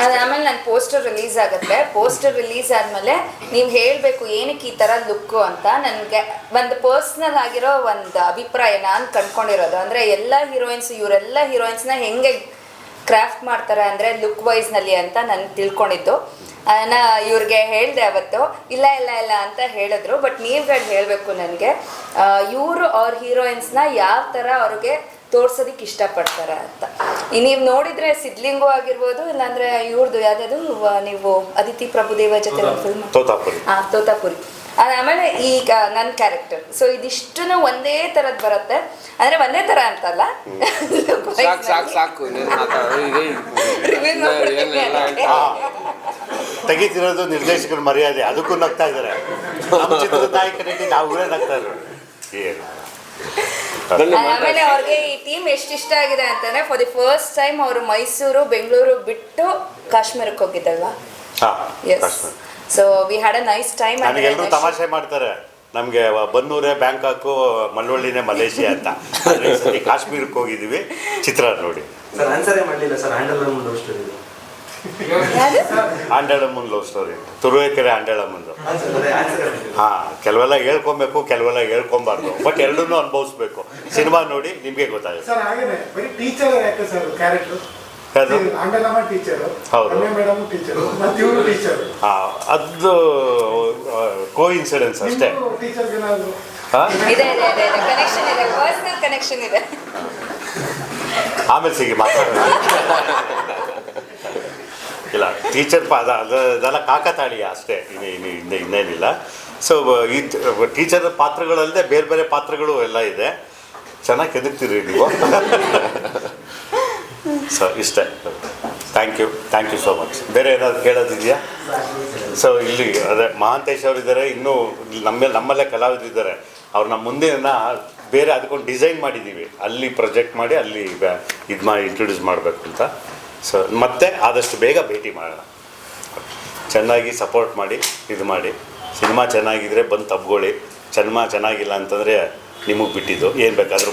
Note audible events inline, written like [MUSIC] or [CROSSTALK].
ಅದಾದ್ಮೇಲೆ ನನ್ನ poster release ಆಗುತ್ತೆ. ಪೋಸ್ಟರ್ ರಿಲೀಸ್ ಆದ್ಮೇಲೆ ನೀವು ಹೇಳಬೇಕು ಏನಕ್ಕೆ ಈ ಥರ ಲುಕ್ಕು ಅಂತ ನನಗೆ ಒಂದು ಪರ್ಸ್ನಲ್ ಆಗಿರೋ ಒಂದು ಅಭಿಪ್ರಾಯ ನಾನು ಕಂಡ್ಕೊಂಡಿರೋದು. ಅಂದರೆ ಎಲ್ಲ ಹೀರೋಯಿನ್ಸ್ ಇವರೆಲ್ಲ ಹೀರೋಯಿನ್ಸ್ನ ಹೆಂಗೆ ಕ್ರಾಫ್ಟ್ ಮಾಡ್ತಾರೆ ಅಂದರೆ ಲುಕ್ ವೈಸ್ನಲ್ಲಿ ಅಂತ ನಾನು ತಿಳ್ಕೊಂಡಿದ್ದು. ನಾನು ಇವ್ರಿಗೆ ಹೇಳಿದೆ ಅವತ್ತು, ಇಲ್ಲ ಇಲ್ಲ ಇಲ್ಲ ಅಂತ ಹೇಳಿದ್ರು. ಬಟ್ ನೀವುಗಳು ಹೇಳಬೇಕು ನನಗೆ ಇವರು ಅವ್ರ ಹೀರೋಯಿನ್ಸ್ನ ಯಾವ ಥರ ಅವ್ರಿಗೆ ತೋರ್ಸೋದಕ್ಕೆ ಇಷ್ಟಪಡ್ತಾರೆ ಅಂತ. ನೀವು ನೋಡಿದ್ರೆ ಸಿದ್ಲಿಂಗು ಆಗಿರ್ಬೋದು ಇಲ್ಲಾಂದ್ರೆ ಇವ್ರದ್ದು ಯಾವ್ದು ನೀವು ಅದಿತಿ ಪ್ರಭುದೇವ ಜೊತೆ ಒಂದು ಫಿಲ್ಮ್ ತೋತಾಪುರಿ. ಆ ತೋತಾಪುರಿ. ಆಮೇಲೆ ಈಗ ನನ್ನ ಕ್ಯಾರೆಕ್ಟರ್ ಸೊ ಇದಿಷ್ಟು ಒಂದೇ ತರದ್ ಬರುತ್ತೆ. ಅಂದ್ರೆ ಒಂದೇ ತರ ಅಂತಲ್ಲ. ಹಾ. ತೆಗಿತಿರೋದು ನಿರ್ದೇಶಕರ ಮರ್ಯಾದೆ. ಅದಕ್ಕೂ ನಗ್ತಾ ಇದ್ದಾರೆ. ನಾವು ನಗ್ತಾ ಇದ್ರು [LAUGHS] ಆಮೇಲೆ ಅವ್ರಿಗೆ ಈ ಟೀಮ್ ಎಷ್ಟು ಇಷ್ಟ ಆಗಿದೆ ಅಂತಂದ್ರೆ ಫಾರ್ ದಿ ಫಸ್ಟ್ ಟೈಮ್ ಅವರು ಮೈಸೂರು ಬೆಂಗಳೂರು ಬಿಟ್ಟು ಕಾಶ್ಮೀರಕ್ಕೆ ಹೋಗಿದ್ದಲ್ವಾ? Yes Kashmir. So we had a nice time ಎಲ್ಲರೂ ತಮಾಷೆ ಮಾಡ್ತಾರೆ. ನಮಗೆ ಬನ್ನೂರೇ ಬ್ಯಾಂಕಾಕು ಮಳವಳ್ಳಿನೇ ಮಲೇಷಿಯಾ ಅಂತ. [LAUGHS] ಕಾಶ್ಮೀರಕ್ಕೆ ಹೋಗಿದ್ದೀವಿ. ಚಿತ್ರ ನೋಡಿ ಸರ್ ಆನ್ಸರೇ ಮಾಡಲಿಲ್ಲ? ಸರ್ ಹ್ಯಾಂಡಲ್ ಆಂಡಳಮ್ಮನ್ ಲವ್ ಸ್ಟೋರಿ. ತುರುವೇಕೆರೆ ಆಂಡಳಮ್ಮಂದು ಹಾ ಕೆಲವೆಲ್ಲ ಹೇಳ್ಕೊಬೇಕು ಕೆಲವೆಲ್ಲ ಹೇಳ್ಕೊಬಾರ್ದು. ಬಟ್ ಎರಡನ್ನೂ ಅನುಭವಿಸ್ಬೇಕು. ಸಿನಿಮಾ ನೋಡಿ ನಿಮಗೆ ಗೊತ್ತಾಗುತ್ತೆ. ಹೌದು. ಹಾಂ ಮೇಡಮ್ ಮತ್ತೆ ಇವರು ಟೀಚರ್ ಹಾ ಅದು ಕೋ ಇನ್ಸಿಡೆನ್ಸ್ ಅಷ್ಟೇ. ಆಮೇಲೆ ಸಿಗಿ ಏನಾದ್ರು ಹಾ ಇದೆ ಇದೆ ಇದೆ ಕನೆಕ್ಷನ್ ಇದೆ ಪರ್ಸನಲ್ ಕನೆಕ್ಷನ್ ಇದೆ ಆಮೇಲೆ ಸಿಗಿ ಮಾತಾಡೋಣ ಇಲ್ಲ ಟೀಚರ್ ಪಾದ, ಅದು ಅದೆಲ್ಲ ಕಾಕತಾಳಿ ಅಷ್ಟೇ, ಇನ್ನು ಇನ್ನು, ಇನ್ನೇ, ಇನ್ನೇನಿಲ್ಲ. ಸೊ ಈ ಟೀಚರ್ ಪಾತ್ರಗಳಲ್ಲದೆ ಬೇರೆ ಬೇರೆ ಪಾತ್ರಗಳು ಎಲ್ಲ ಇದೆ. ಚೆನ್ನಾಗಿ ಕೆದಕ್ತೀರಿ ನೀವು. [LAUGHS] ಸೊ ಇಷ್ಟೇ. Thank you thank you so much ಬೇರೆ ಏನಾದ್ರು ಕೇಳೋದಿದೆಯಾ? ಸೊ ಇಲ್ಲಿ, ಅದೇ, ಮಹಾಂತೇಶ್ ಅವರಿದ್ದಾರೆ, ಇನ್ನೂ ನಮ್ಮ, ನಮ್ಮಲ್ಲೇ ಕಲಾವಿದರಿದ್ದಾರೆ ನಮ್ಮ ಮುಂದಿನ ಬೇರೆ ಅದಕ್ಕೊಂದು ಡಿಸೈನ್ ಮಾಡಿದ್ದೀವಿ. ಅಲ್ಲಿ ಪ್ರೊಜೆಕ್ಟ್ ಮಾಡಿ, ಅಲ್ಲಿ ಇದು ಮಾಡಿ ಇಂಟ್ರೊಡ್ಯೂಸ್ ಮಾಡಬೇಕು ಅಂತ. ಸೊ ಮತ್ತೆ ಆದಷ್ಟು ಬೇಗ ಭೇಟಿ ಮಾಡೋಣ. ಚೆನ್ನಾಗಿ ಸಪೋರ್ಟ್ ಮಾಡಿ, ಇದು ಮಾಡಿ. ಸಿನಿಮಾ ಚೆನ್ನಾಗಿದ್ರೆ ಬಂದು ತಬ್ಗೊಳ್ಳಿ ಸಿನಿಮಾ ಚೆನ್ನಾಗಿಲ್ಲ ಅಂತಂದರೆ ನಿಮಗೆ ಬಿಟ್ಟಿದ್ದು. ಏನು ಬೇಕಾದರೂ